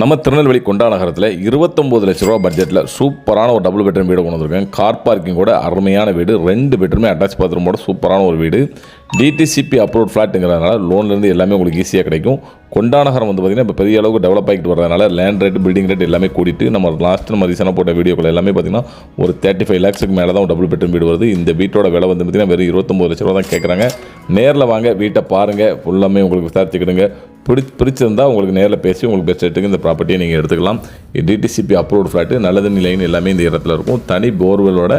நம்ம திருநெல்வேலி கொண்டா நகரத்தில் இருபத்தொம்போது லட்ச ரூபா பட்ஜெட்டில் சூப்பரான ஒரு டபுள் பெட்ரூம் வீடு கொண்டு வந்திருக்கேன். கார் பார்க்கிங் கூட அருமையான வீடு. ரெண்டு பெட்ரூமே அட்டாச் பாத்ரூமோட சூப்பரான ஒரு வீடு. டிடிசிபி அப்ரூவ் ஃப்ளாட்டுங்கிறதுனால லோன்லேருந்து எல்லாமே உங்களுக்கு ஈஸியாக கிடைக்கும். கொண்டா நகரம் வந்து பார்த்திங்கன்னா இப்போ பெரிய அளவுக்கு டெவலப் ஆகிட்டு வரதுனால லேண்ட் ரேட் பில்டிங் ரேட் எல்லாமே கூட்டிட்டு நம்ம லாஸ்ட் நம்ம ரீசனாக போட்ட வீடியோக்கள் எல்லாமே பார்த்திங்கன்னா ஒரு தேர்ட்டி ஃபைவ் லேக்ஸுக்கு மேலே தான் டபுள் பெட்ரூம் வீடு வருது. இந்த வீட்டோட விலை வந்து பார்த்திங்கன்னா வெறும் இருபத்தொம்பது லட்ச ரூபா தான் கேட்குறாங்க நேரில் வாங்க வீட்டை பாருங்கள் ஃபுல்லாமே உங்களுக்கு விசாரிச்சுக்கிடுங்க. பிடி பிடிச்சிருந்தா உங்களுக்கு நேரில் பேசி உங்களுக்கு பெஸ்ட் ரேட்டுக்கு இந்த ப்ராப்பர்ட்டியை நீங்கள் எடுத்துக்கலாம். டிடிசிபி அப்ரூவ்டு ஃப்ளாட்டு நல்ல நிலைன்னு எல்லாமே இந்த இடத்துல இருக்கும். தனி போர்வெலோட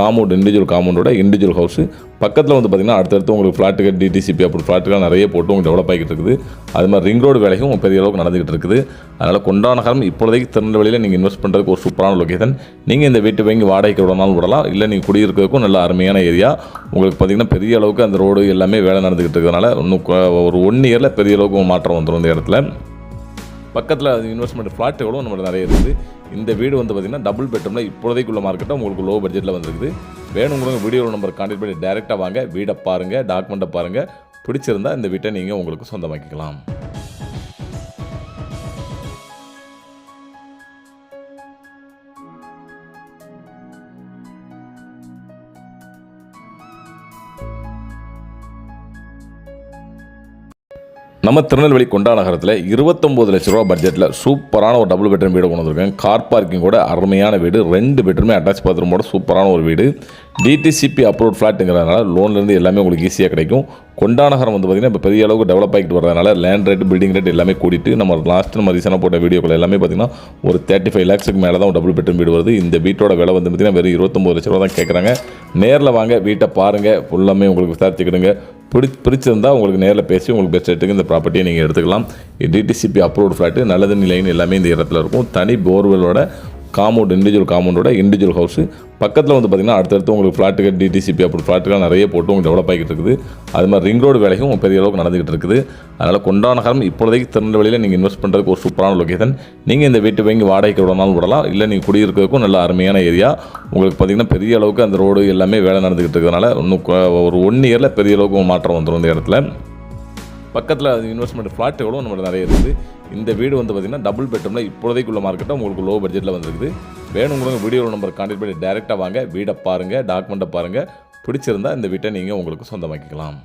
காம்பவுண்ட் இண்டிவிஜுவல் காம்பவுண்டோட இண்டிவிஜுவல் ஹவுஸு பக்கத்தில் வந்து பார்த்திங்கன்னா அடுத்தடுத்து உங்களுக்கு ஃப்ளாட்டுக்கு டிடிசிபி அப்படி ஃப்ளாட்டுகள் நிறைய போட்டு உங்களுக்கு டெவலப் ஆகிட்டு இருக்குது. அது மாதிரி ரிங் ரோடு வேலையும் பெரிய அளவுக்கு நடந்துகிட்டு இருக்குது. அதனால் கொண்டாநகரம் இப்போதைக்கு திருநெல்வேலியில் நீங்கள் இன்வெஸ்ட் பண்ணுறதுக்கு ஒரு சூப்பரான லொக்கேஷன் நீங்கள் இந்த வீட்டு வாங்கி வாடகைக்கு விடனாலும் விடலாம். இல்லை நீங்கள் குடியிருக்கிறதுக்கும் நல்ல அருமையான ஏரியா உங்களுக்கு பார்த்திங்கன்னா பெரிய அளவுக்கு அந்த ரோடு எல்லாமே வேலை நடந்துகிட்டு இருக்கிறதுனால இன்னும் ஒரு ஒன் இயரில் பெரிய அளவுக்கு மாற்றம் வந்துடும் இந்த இடத்துல. பக்கத்தில் இன்வெஸ்ட்மெண்ட் ஃப்ளாட்டுகளும் நம்மளுக்கு நிறைய இருக்குது. இந்த வீடு வந்து பார்த்திங்கன்னா டபுள் பெட்ரூமில் இப்போதைக்குள்ள மார்க்கெட்டை உங்களுக்கு லோ பட்ஜெட்டில் வந்துருக்குது. வேணுங்கிறவங்க வீடியோ நம்பர் கான்டெக்ட் பண்ணி டேரெக்டாக வாங்க. வீடை பாருங்கள் டாக்குமெண்ட்டை பாருங்கள் பிடிச்சிருந்தா இந்த வீட்டை நீங்கள் உங்களுக்கு சொந்தமாக்கிக்கலாம். நம்ம திருநெல்வேலி கொண்டா நகரத்தில் இருபத்தொம்போது லட்ச ரூபா பட்ஜெட்டில் சூப்பரான ஒரு டபுள் பெட்ரூம் வீடு கொண்டு வந்திருக்கேன் கார் பார்க்கிங்கோட அருமையான வீடு. ரெண்டு பெட்ரூமே அட்டாச் பாத்ரூமோட சூப்பரான ஒரு வீடு. டிடிசிபி அப்ரூவ் ஃப்ளாட்டுங்கிறதுனால லோன்லேருந்து எல்லாமே உங்களுக்கு ஈஸியாக கிடைக்கும். கொண்டாநகரம் வந்து பார்த்திங்கன்னா இப்போ பெரிய அளவுக்கு டெவலப் ஆகிட்டு வரதுனால லேண்ட் ரேட் பில்டிங் ரேட் எல்லாமே கூட்டிட்டு நம்ம லாஸ்ட் நம்ம ரீசனாக போட்ட வீடியோக்கள் எல்லாமே பார்த்திங்கன்னா ஒரு தேர்ட்டி ஃபைவ் லேக்ஸுக்கு மேலே தான் டபுள் பெட்ரூம் வீடு வருது. இந்த வீட்டோட விலை வந்து பார்த்திங்கன்னா வெறும் இருபத்தொம்பது லட்ச ரூபா தான் கேட்குறாங்க நேரில் வாங்க வீட்டை பாருங்கள் ஃபுல்லாமே உங்களுக்கு விசாரிச்சுக்கிடுங்க பிடி பிடிச்சிருந்தா உங்களுக்கு நேரில் பேசி உங்களுக்கு பெஸ்ட் ரேட்டுக்கு இந்த ப்ராப்பர்ட்டியை நீங்கள் எடுத்துக்கலாம். டிடிசிபி அப்ரூவ்டு ஃப்ளாட்டு நல்லது நிலைன்னு எல்லாமே இந்த இடத்துல இருக்கும். தனி போர்வெலோட காம்பவுண்ட் இண்டிவிஜுவல் காம்பவுண்டோட இண்டிவிஜுவல் ஹவுஸு பக்கத்தில் வந்து பார்த்திங்கன்னா அடுத்தடுத்து உங்களுக்கு ஃப்ளாட்டுக்கு டிடிசிபி அப்படி ஃப்ளாட்டுகள் நிறைய போட்டு உங்களுக்கு டெவலப் ஆகிட்டு இருக்குது. அது மாதிரி ரிங் ரோடு வேலையும் பெரிய அளவுக்கு நடந்துகிட்டு இருக்குது. அதனால் கொண்டா நகரம் இப்போதைக்கு திருநெல்வேலியில் நீங்கள் இன்வெஸ்ட் பண்ணுறதுக்கு ஒரு சூப்பரான லொக்கேஷன் நீங்கள் இந்த வீட்டு வாங்கி வாடகைக்கு விடனாலும் விடலாம். இல்லை நீங்கள் குடியிருக்கிறதுக்கும் நல்ல அருமையான ஏரியா உங்களுக்கு பார்த்திங்கன்னா பெரிய அளவுக்கு அந்த ரோடு எல்லாமே வேலை நடந்துகிட்டு இருக்கிறதுனால இன்னும் ஒரு ஒன் இயரில் பெரிய அளவுக்கு மாற்றம் வந்துடும் இந்த இடத்துல. பக்கத்தில் இன்வெஸ்ட்மெண்ட் ஃப்ளாட்டுகளும் நம்மளுக்கு நிறைய இருக்குது. இந்த வீடு வந்து பார்த்திங்கன்னா டபுள் பெட்ரூமில் இப்போதைக்குள்ள மார்க்கெட்டும் உங்களுக்கு லோ பட்ஜெட்டில் வந்துருக்குது. வேணுங்கிறவங்க வீடியோ நம்பர் கான்டெக்ட் பண்ணி டேரெக்டாக வாங்க. வீடை பாருங்கள் டாக்குமெண்ட்டை பாருங்கள் பிடிச்சிருந்தா இந்த வீட்டை நீங்கள் உங்களுக்கு சொந்தமாக்கிக்கலாம்.